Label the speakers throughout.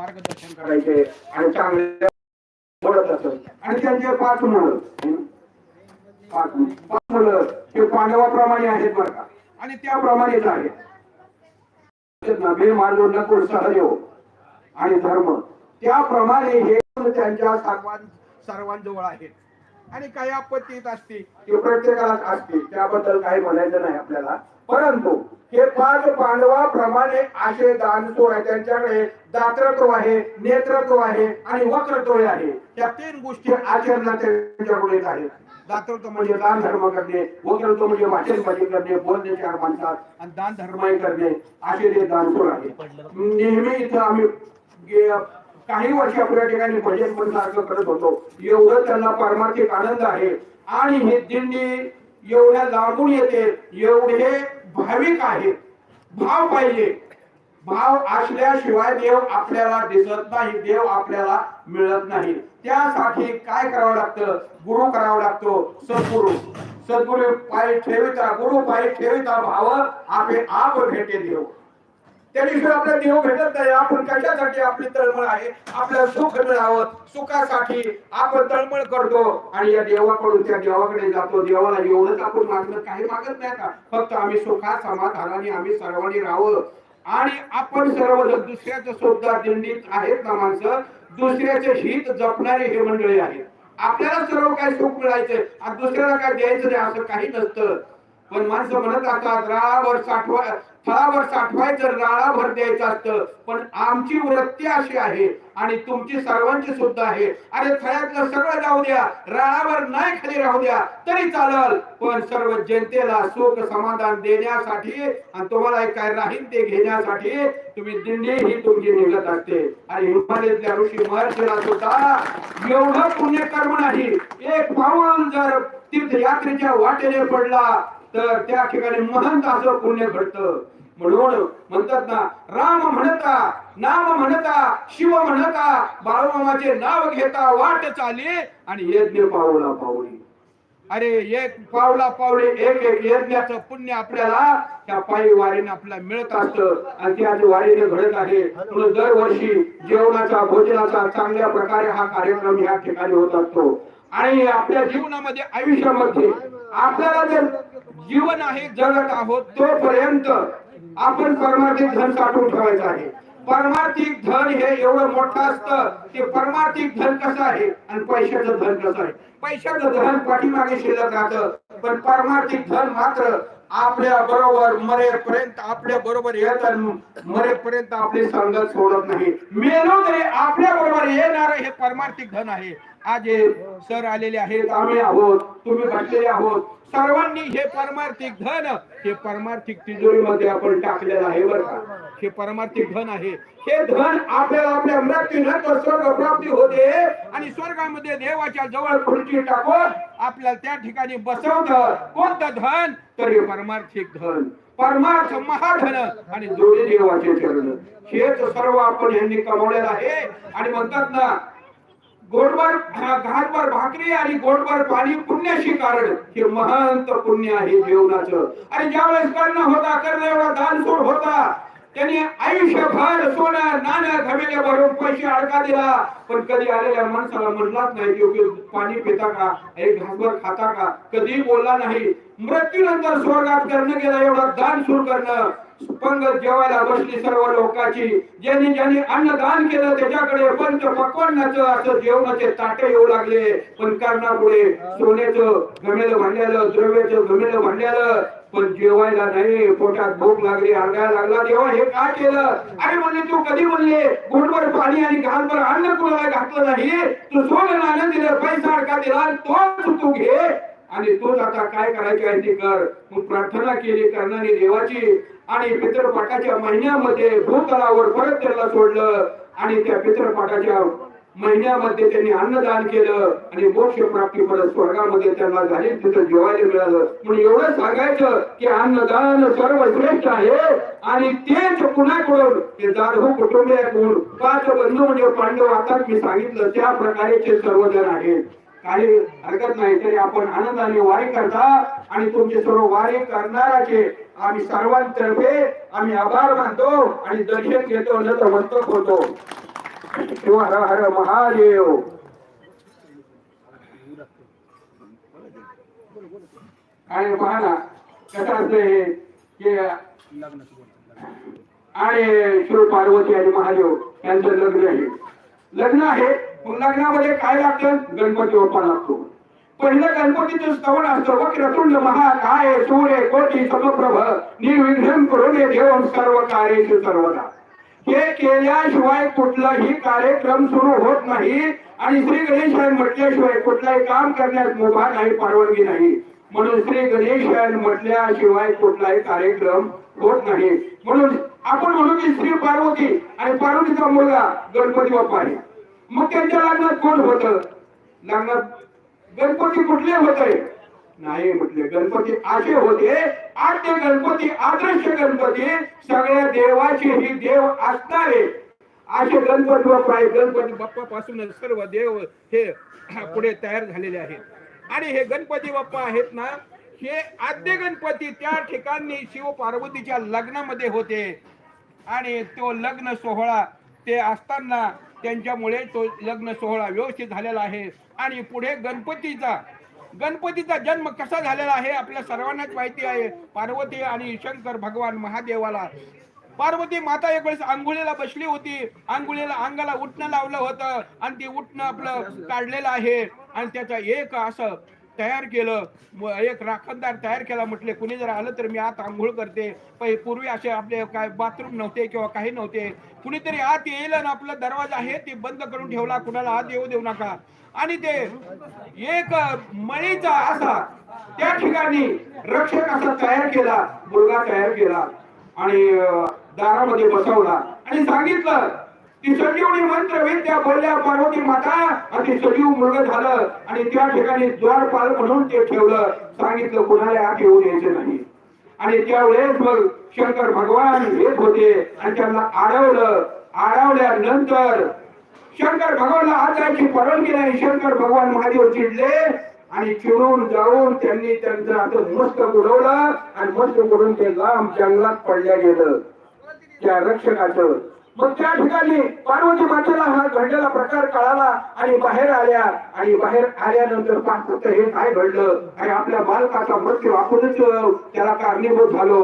Speaker 1: मार्गदर्शन करायचे. आणि चांगले बोलत असत आणि त्यांचे पाच मुलं. पाच पाच मुलं. ते पांडवाप्रमाणे आहेत बरं का. आणि त्याप्रमाणेच आहेत नभे मानलो मार्ग नकुल सहदेव आणि धर्म. त्याप्रमाणे हे त्यांच्या सर्वां सर्वांजवळ आहेत. आणि काही आपत्तीत असते ती प्रत्येकाला असते त्याबद्दल काही म्हणायचं नाही आपल्याला. परंतु हे पाच पांडवाप्रमाणे असे दानसोर आहे. त्यांच्याकडे दात्रत्व आहे नेत्रत्व आहे आणि वक्रत्व आहे. या तीन गोष्टी आचरणात त्यांच्याकडे येत आहेत. दातृत्व म्हणजे दान धर्म करणे वक्रत्व म्हणजे भाषणबाजी करणे बोलणे चार माणसात आणि दान धर्मही करणे असे ते दानसोर आहे. नेहमी इथं आम्ही काही वर्ष आपल्या ठिकाणी भजन पण सारखं करत होतो. एवढं त्यांना पारमार्थिक आनंद आहे. आणि हे दिंडी एवढ्या लांबून येते एवढे भाविक आहेत. भाव पाहिजे. भाव असल्याशिवाय देव आपल्याला दिसत नाही देव आपल्याला मिळत नाही. त्यासाठी काय करावं लागतं? गुरु करावा लागतो. सद्गुरु. सद्गुरु पायी ठेविता गुरु पायी ठेविता भाव आपे आप भेटे देव. त्याशिवाय आपला देव भेटत नाही. आपण कशासाठी आपली तळमळ आहे? आपल्याला सुख मिळावं. सुखासाठी आपण तळमळ करतो. आणि या देवाकडून त्या देवाकडे जातो. देवाला एवढंच आपण मागणं काही मागत नाही का फक्त आम्ही सुखा समाधानाने आम्ही सर्वांनी राहावं. आणि आपण सर्वजण दुसऱ्याचं सुद्धा दिंडीत आहेत ना माणसं? दुसऱ्याचे हित जपणारे हे मंडळी आहेत. आपल्याला सर्व काही सुख मिळायचंय. आणि दुसऱ्याला काय द्यायचं नाही असं काही नसतं. पण माणसं म्हणत असतात राळावर साठवा फळावर साठवायचं राळाभर द्यायचं असतं पण आमची वृत्ती अशी आहे आणि तुमची सर्वांची सुद्धा आहे. अरे फळ्यातलं सगळं जाऊ द्या राळावर नाही खाली राहू द्या तरी चालल. पण सर्व जनतेला सुख समाधान देण्यासाठी आणि तुम्हाला काय राहील ते घेण्यासाठी तुम्ही दिंडी ही तुमची निघत असते. आणि हिमालयातल्या ऋषी महर्षीला सुद्धा एवढं पुण्यकर्म नाही. एक पाऊल जर तीर्थयात्रेच्या वाटेने पडला तर त्या ठिकाणी महंत असं पुण्य घडतं. म्हणून म्हणतात ना राम म्हणता नाम म्हणता शिव म्हणता बाळूमामाचे नाव घेता वाट चाली आणि यज्ञ पावला पावली. अरे एक पावला पावले एक एक यज्ञाचं पुण्य आपल्याला त्या पायी वारीने आपल्याला मिळत असतं. आणि ते आज वारीने घडत आहे. म्हणून दरवर्षी जेवणाचा भोजनाचा चांगल्या प्रकारे हा कार्यक्रम या ठिकाणी होत असतो. आणि आपल्या जीवनामध्ये आयुष्यामध्ये आपल्याला जे जीवन आहे जगत आहोत तोपर्यंत आपण परमार्थिक धन साठवून ठेवायचं आहे. परमार्थिक धन हे एवढं मोठं असतं ते परमार्थिक धन कसं आहे आणि पैशाचं धन कसं आहे? पैशाचं धन पाठीमागे शिल्लक राहतं पण परमार्थिक धन मात्र आपल्या बरोबर मरेपर्यंत आपल्या बरोबर येत मरेपर्यंत आपली संगत सोडत नाही. मेलो तरी आपल्या बरोबर येणार हे परमार्थिक धन आहे. आज सर आलेले आहेत आम्ही आहोत तुम्ही बसलेले आहोत. सर्वांनी हे परमार्थिक धन हे परमार्थिक तिजोरीमध्ये आपण टाकलेलं आहे बरं का. हे परमार्थिक धन आहे. हे धन आपल्याला आपल्या मृत्यूनंतर स्वर्ग प्राप्ती होते आणि स्वर्गामध्ये देवाच्या जवळ खुर्ची टाकून आपल्याला त्या ठिकाणी बसवतं. कोणतं धन? तर हे परमार्थिक धन. परमार्थ महाधन आणि जोडे देवाचे चरण. हेच सर्व आपण यांनी कमवलेलं आहे. आणि म्हणतात ना गोडभर घाटभर भाकरी आणि गोडभर पाणी पुण्याशी कारण. हे महंत पुण्य आहे जेवणाचं. आणि ज्यावेळेस कर्ण होता कर्ण एवढा दान सोड होता त्यांनी आयुष्यभर सोनं नाणं घमेले भरून पैसे अडका दिला. पण कधी आलेल्या माणसाला म्हणलाच नाही की पाणी पिता का? एक घासभर खाता का? कधीही बोलला नाही. मृत्यूनंतर स्वर्गात करणं गेला एवढा दान सुरू करणं. पंगत जेवायला बसली सर्व लोकांची. ज्यांनी ज्यांनी अन्नदान केलं त्याच्याकडे पंच पक्वान्नाचं असं जेवणाचे ताटे येऊ लागले. पण कारणापुढे सोन्याचं गमेलं भांड्यालं द्रव्याचं गमेलं भांड्यालं पण जेवायला नाही. पोटात भूक लागली अर्गायला लागला. तेव्हा हे का केलं? अरे म्हणले तू कधी म्हणले गुडभर पाणी आणि घालभर अन्न कुणाला घातलं नाही? तू सोनं नाणं दिलं पैसा अडका दिला तोच तू घे. आणि तोच आता काय करायचे आहे ते कर. मग प्रार्थना केली कर्णाने देवाची आणि पितृपाठाच्या महिन्यामध्ये भूतलावर परत त्याला सोडलं आणि त्या पितरपाठाच्या महिन्यामध्ये त्यांनी अन्नदान केलं आणि मोक्ष प्राप्ती परत स्वर्गामध्ये त्यांना झाली तिथं जेवायला मिळालं. म्हणून एवढं सांगायचं की अन्नदान सर्वश्रेष्ठ आहे आणि तेच कुणाकडून? ते जाधव कुटुंबियाकडून. पाच बंधू म्हणजे पांडव आता मी सांगितलं त्या प्रकारेचे सर्वजण आहेत. काही हरकत नाही तरी आपण आनंदाने वारी करता आणि तुमचे सर्व वारी करणाराचे आम्ही सर्वांतर्फे आम्ही आभार मानतो आणि दर्शन घेतो नतमस्तक होतो. हर हर महादेव. आणि पहा ना कसं असतं हे की आणि शिव पार्वती आणि महादेव यांचं लग्न आहे. लग्न आहे लग्नामध्ये काय लागतं गणपती बाप्पा लागतो. पहिलं गणपतीचं स्तवन असतं. वक्रतुंड महाकाय सूर्य कोटी समप्रभ निर्विघ्न करून देऊन सर्व कार्य सर्वदा. हे केल्याशिवाय कुठलाही कार्यक्रम सुरू होत नाही. आणि श्री गणेशायन म्हटल्याशिवाय कुठलाही काम करण्यास मुभा नाही परवानगी नाही. म्हणून श्री गणेशायन म्हटल्याशिवाय कुठलाही कार्यक्रम होत नाही. म्हणून आपण म्हणू की श्री पार्वती आणि पार्वतीचा मुलगा गणपती बाप्पा आहे. मग त्यांच्या लग्नात कोण होत? लग्नात गणपती कुठले होते? नाही म्हटले. गणपती असे होते. आद्य गणपती आदर्श गणपती सगळ्या देवाचे ही देव असणारे. असे गणपती बाप्पा गणपती बाप्पा पासूनच सर्व देव हे पुढे तयार झालेले आहेत. आणि हे गणपती बाप्पा आहेत ना हे आद्य गणपती त्या ठिकाणी शिव पार्वतीच्या लग्नामध्ये होते. आणि तो लग्न सोहळा ते असताना त्यांच्यामुळे तो लग्न सोहळा व्यवस्थित झालेला आहे. आणि पुढे गणपतीचा गणपतीचा जन्म कसा झालेला आहे आपल्या सर्वांनाच माहिती आहे. पार्वती आणि शंकर भगवान महादेवाला. पार्वती माता एक वेळेस आंघोळीला बसली होती. आंघोळीला अंगाला उठणं लावलं होतं. आणि ते उठणं आपलं काढलेलं आहे. आणि त्याचा एक असं तयार केलं. एक राखणदार तयार केला म्हटले कुणी जर आलं तर मी आत आंघोळ करते. पूर्वी असे आपले काय बाथरूम नव्हते किंवा काही नव्हते. कुणीतरी आत येईल आणि आपला दरवाजा आहे ते बंद करून ठेवला. कुणाला आत येऊ देऊ नका. आणि ते एक मळीचा असा त्या ठिकाणी रक्षक असा तयार केला. मुलगा तयार केला. आणि दारामध्ये बसवला. आणि सांगितलं ती संजीवनी मंत्र विद्या बोलल्या पार्वती माता आणि सजीव मृग झालं. आणि त्या ठिकाणी द्वारपाल म्हणून ते ठेवलं. सांगितलं कुणाला आत येऊ द्यायचं नाही. आणि त्यावेळेस मग शंकर भगवान येत होते आणि त्यांना आडवलं आडवल्यानंतर शंकर भगवानला आत जायची परवानगी नाही. शंकर भगवान महादेव चिडले आणि चिडून जाऊन त्यांनी त्यांचं आता मस्त उडवलं आणि मस्त उडून ते लांब जंगलात पडल्या गेलं. त्या रक्षकाचं मग त्या ठिकाणी पार्वती मातेला हा घडलेला प्रकार कळाला आणि बाहेर आल्या. आणि बाहेर आल्यानंतर पाहत हे काय घडलं? आणि आपल्या बालकाचा मृत्यू आपणच त्याला कारणीभूत झालो?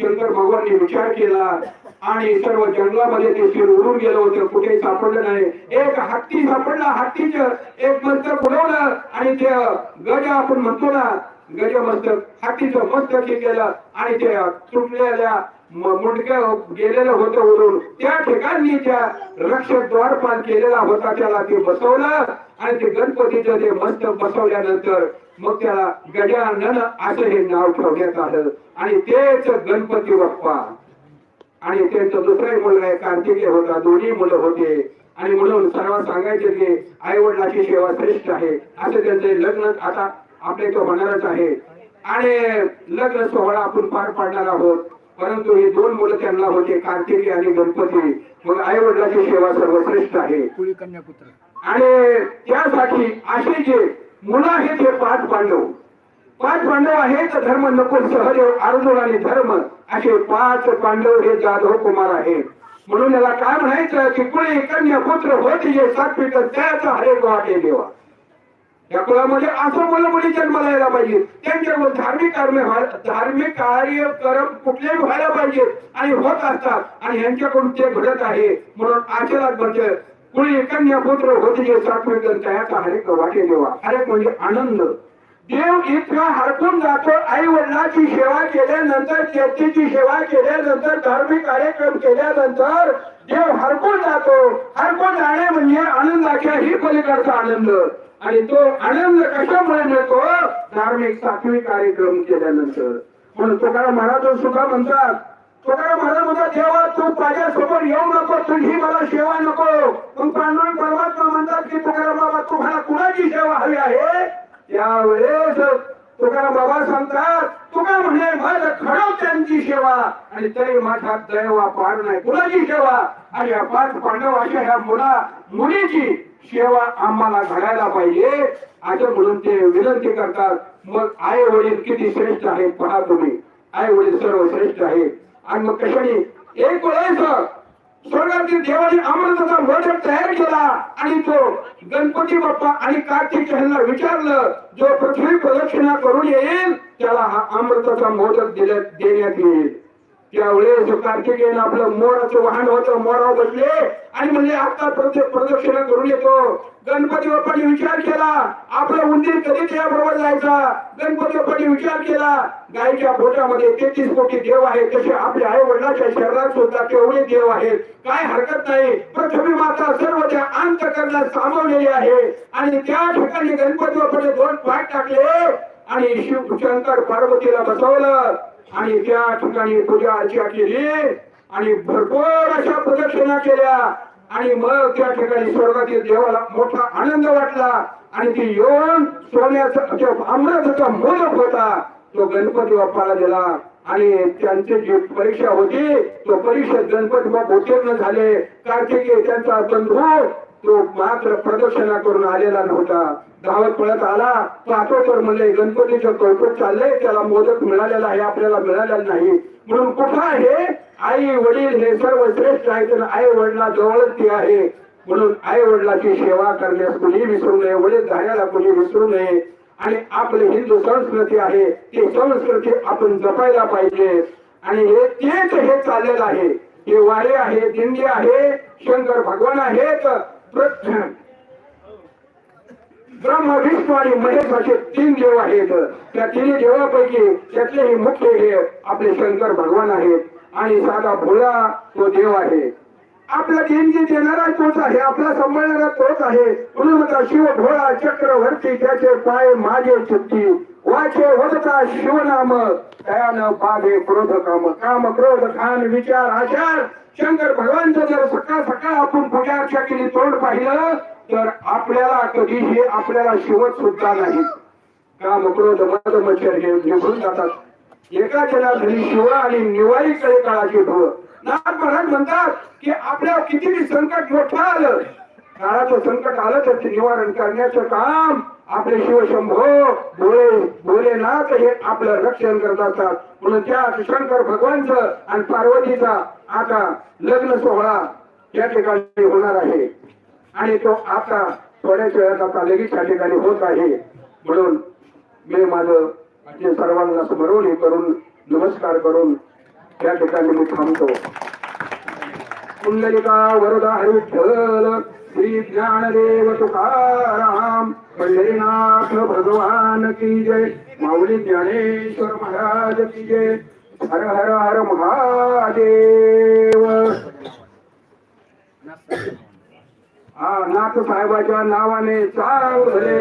Speaker 1: शंकर भगवानने विचार केला. आणि सर्व जंगलामध्ये ते शिर उडून गेलो होतं. कुठे सापडलं नाही. एक हत्ती सापडला. हत्तीच एक मंत्र बुडवलं. आणि ते गज आपण म्हणतो ना गज हत्तीचं हातीचं मस्तक केलं. आणि ते तुटलेल्या मुंडक्या गेलेलं होतं उडून त्या ठिकाणी त्या रक्षक द्वारपाल केलेला होता. त्याला ते बसवलं आणि ते गणपतीचं ते मस्तक बसवल्यानंतर मग त्याला गजानन असं हे नाव ठेवण्यात आलं. आणि तेच गणपती बाप्पा. आणि त्यांचा दुसरा एक मुलगा आहे कार्तिकेय होता. दोन्ही मुलं होते. आणि म्हणून सर्वात सांगायचे की आई वडिलाची सेवा श्रेष्ठ आहे. असं त्यांचे लग्न आता आपल्या इथं होणारच आहे. आणि लग्न सोहळा आपण पार पाडणार आहोत. परंतु हे दोन मुलं त्यांना होते कार्तिकी आणि गणपती. मग आई वडिलाची सेवा सर्वश्रेष्ठ आहे. आणि त्यासाठी असे जे मुलं आहेत हे पाच पांडव. पाच पांडव आहेत धर्म नकुल सहदेव अर्जुन आणि धर्म असे पाच पांडव हे जाधव कुमार आहेत. म्हणून याला काय म्हणायचं की कुळे कन्या पुत्र होते जे सात्विक त्याचा हरेक वाटे देवा या कुळामध्ये असं मुलं मुली जन्माला यायला पाहिजे. त्यांच्याकडून धार्मिक कार्य धार्मिक कार्यक्रम कुठलेही व्हायला पाहिजे आणि होत असतात. आणि यांच्याकडून ते घडत आहे. म्हणून आशीर्वाद म्हणजे कुणी कन्या पुत्र होते जे सात्विक त्याचा हरेक वाटे देवा. हरेक म्हणजे आनंद. देव इतका हरकून जातो. आई वडिलांची सेवा केल्यानंतर शेतीची सेवा केल्यानंतर धार्मिक कार्यक्रम केल्यानंतर देव हरकून जातो. हरकून जाणे म्हणजे आनंदाच्या ही पलीकडचा आनंद. आणि तो आनंद कशामुळे मिळतो? धार्मिक सात्विक कार्यक्रम केल्यानंतर. म्हणून तुकाराम महाराज सुद्धा म्हणतात तुकाराम महाराज म्हणतात देवा तू माझ्यासमोर येऊ नको तुझी मला सेवा नको. मग पांडुरंग परमात्मा म्हणतात की तुकाराम बाबा तुम्हाला कुणाची सेवा हवी आहे? त्यावेळेस तुकाराम बाबा सांगतात तुका म्हणे माझं खरं त्यांची सेवा. आणि तरी माझा दैवा पार नाही. कुणाची सेवा? आणि या पाच पांडव अशा ह्या मुला मुलीची सेवा आम्हाला घडायला पाहिजे. असं म्हणून ते विनंती करतात मग आई वडील किती श्रेष्ठ आहेत पहा तुम्ही. आई वडील सर्व श्रेष्ठ आहेत. आणि मग कशाने? एक वेळेस स्वर्गातील देवाने अमृताचा वड तयार केला आणि तो गणपती बाप्पा आणि कार्तिक यांना विचारलं जो पृथ्वी प्रदक्षिणा करून येईल त्याला हा अमृताचा मोदक देण्यात येईल. त्यावेळेस कार्तिकेयन आपलं मोराचं वाहन होतं मोरावर बसले. आणि म्हणजे आता प्रत्येक प्रदक्षिणा करून येतो. गणपती बाप्पाने विचार केला. आपला उंदीर कधी त्याबरोबर जायचा? गणपती बाप्पाने विचार केला. गायच्या पोटामध्ये तेहतीस कोटी देव आहेत. तसे आपल्या आई वडिलाच्या शरीरात सुद्धा तेवढे देव आहेत. काय हरकत नाही. पृथ्वी माता सर्व त्या अंत करण्यात सामावलेली आहे. आणि त्या ठिकाणी गणपती बाप्पाने दोन पाठ टाकले. आणि शिव शंकर पार्वतीला बसवलं. आणि त्या ठिकाणी पूजा अर्चा केली आणि भरपूर अशा प्रदक्षिणा केल्या. आणि मग त्या ठिकाणी स्वर्गातील देवाला मोठा आनंद वाटला. आणि ती येऊन सोन्याचा अमृताचा मोदक होता तो गणपती बाप्पाला दिला. आणि त्यांची जी परीक्षा होती तो परीक्षेत गणपती बाप उत्तीर्ण झाले. कार्तिकी त्यांचा बंधू तो मात्र प्रदक्षिणा करून आलेला नव्हता. धावत पळत आला पाहतो तर म्हणले गणपतीचं कौतुक चाललंय त्याला मोदक मिळालेला आहे आपल्याला मिळालेला नाही. म्हणून कुठं आहे? आई वडील हे सर्व श्रेष्ठ आहेत तर आई वडिला जवळच आहे. म्हणून आई वडिलाची सेवा करण्यास कुणी विसरू नये वडील धाऱ्याला कुणी विसरू नये. आणि आपली हिंदू संस्कृती आहे ती संस्कृती आपण जपायला पाहिजे. आणि हे तेच हे चाललेलं आहे. हे वारे आहे दिंडी आहे शंकर भगवान आहेत ब्रह्म विष्णू आणि महेश असे तीन देव आहेत. त्या तिन्ही देवापैकी त्यातलेही मुख्य हे आपले शंकर भगवान आहेत. आणि साधा भोळा तो देव आहे. आपला देणगी देणारा तोच आहे. आपला सांभाळणारा तोच आहे. म्हणून म्हणता शिव भोळा चक्रवर्ती त्याचे पाय माझे चित्ती वाचे वदता शिवनाम दयान पागे क्रोध काम. काम क्रोध खान विचार आचार. शंकर भगवानचं जर सकाळ सकाळ आपण पूजा अर्चा केली तोंड पाहिलं तर आपल्याला कधीही आपल्याला शिवत सुद्धा नाही. काम क्रोध मद मच्छर हे निघून जातात. एका घरी शिव आणि निवारी कडे काळाची भव. नाथ महाराज म्हणतात की आपल्याला कितीही संकट मोठं आलं काळाचं संकट आलं तर निवारण करण्याचं काम आपले शिवशंभो भोळे भोलेनाथ हे आपलं रक्षण करत असतात. म्हणून त्या शंकर भगवानचं आणि पार्वतीचा आता लग्न सोहळा त्या ठिकाणी होणार आहे. आणि तो आता थोड्याच वेळात आता लगेच त्या ठिकाणी होत आहे. म्हणून मी माझं सर्वांना स्मरण हे करून नमस्कार करून त्या ठिकाणी मी थांबतो. कुंडलिका वरदा हरिठल श्री ज्ञानदेव तुकाराम पंढरीनाथ भगवान की जय माऊली ज्ञानेश्वर महाराज की जय हर हर हर महादेव. हा नाथ साहेबाच्या नावाने चावले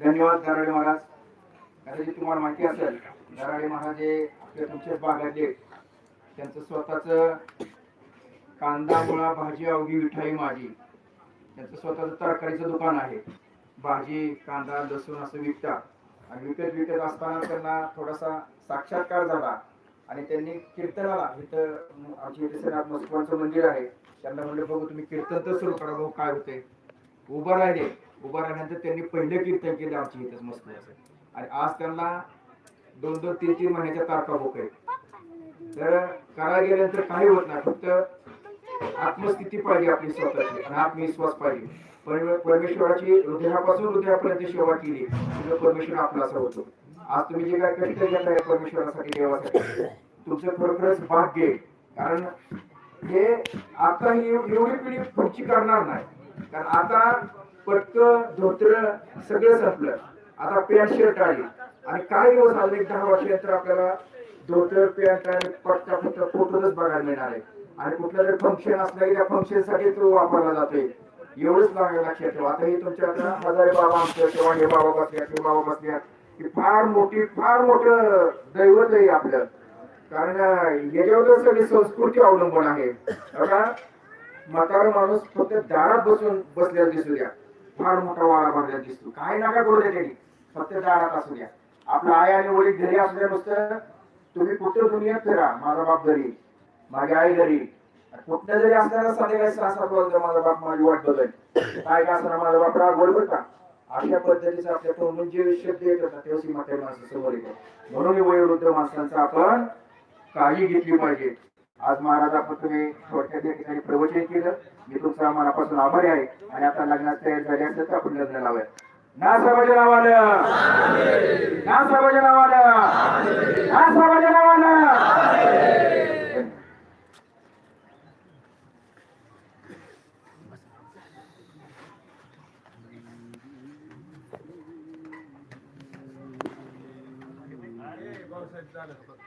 Speaker 2: धन्यवाद दराडे महाराज. कदाचित तुम्हाला माहिती असेल दराडे महाराज हे आपल्या तुमच्याच भागातले त्यांचं स्वतःच कांदा मुळा भाजी अवघी मिठाई माझी त्यांचं स्वतःचं तरकारीचं दुकान आहे. भाजी कांदा लसूण असं विकतात आणि विकत विकत असताना त्यांना थोडासा साक्षात्कार झाला. आणि त्यांनी कीर्तनाला इथं आमच्या इथे मस्कोबांचं मंदिर आहे. त्यांना म्हणलं बघू तुम्ही कीर्तन तर सुरू करा बघू काय होते उभं राहिले. उभं राहिल्यानंतर त्यांनी पहिलं कीर्तन केलं आमच्या इथेच मस्त आणि आज त्यांना दोन दोन तीन तीन महिन्याच्या तारखा भोक आहेत. तर करायला गेल्यानंतर काही होत नाही. फक्त आत्मस्थिती पाहिजे आपली स्वतःची आणि आत्मविश्वास पाहिजे. पण परमेश्वराची हृदयापासून हृदयापर्यंत सेवा केली तर परमेश्वर आपला असा होतो. आज तुम्ही जे काय कष्ट घेताय परमेश्वरासाठी देवासाठी तुमचं खरोखरच भाग्य आहे. कारण हे आता ही एवढी पिढी पुढची करणार नाही. कारण आता पटक धोत्र सगळं संपलं. आता पॅन्ट शर्ट आली. आणि काय दिवस आले एक दहा वर्षानंतर आपल्याला धोतर पॅन्ट फोटोच बघायला मिळणार आहे. आणि कुठलं जर फंक्शन असलं की त्या फंक्शनसाठी तो वापरला जातोय. एवढंच लागेल लक्षात ठेवा. आता हे तुमच्या हजारे बाबा आमच्या किंवा हे बाबा बसल्या ते बाबा बसल्या ही फार मोठी फार मोठं दैवत आहे आपलं. कारण याच्यावर सगळी संस्कृती अवलंबून आहे. आता म्हातारा माणूस फक्त दारात बसून बसलेला दिसू द्या. फार मोठा वाळा भरलेला दिसतो. काय नका करू द्या त्यांनी फक्त दारात असू द्या. आपला आई आणि वडील घरी असल्या नुसतं. तुम्ही कुठं दुनियात फिरा माझा बाप घरी. माझी आई घरी. कुठल्या जरी असताना संध्याकाळी सहा सात वाजता माझा बाप माझी वाट बघेल. काय का असताना माझा बाप राग बरोबर का अशा पद्धतीचं आपल्या तोंडून जे शब्द येत होता तेव्हा ती म्हातारी माणसं समोर येतात म्हणून वयोवृद्ध माणसांचा आपण काळजी घेतली पाहिजे. आज महाराज आपण तुम्ही थोडक्यात या ठिकाणी प्रवचन केलं. मी तुमचा मनापासून आभारी आहे. आणि आता लग्नात तयार झाले असेल तर आपण लग्न लावूया नासाबाच्या नावानं. नासाबाच्या नावानं. नासाबाच्या नावानं.
Speaker 3: भाऊसाहेब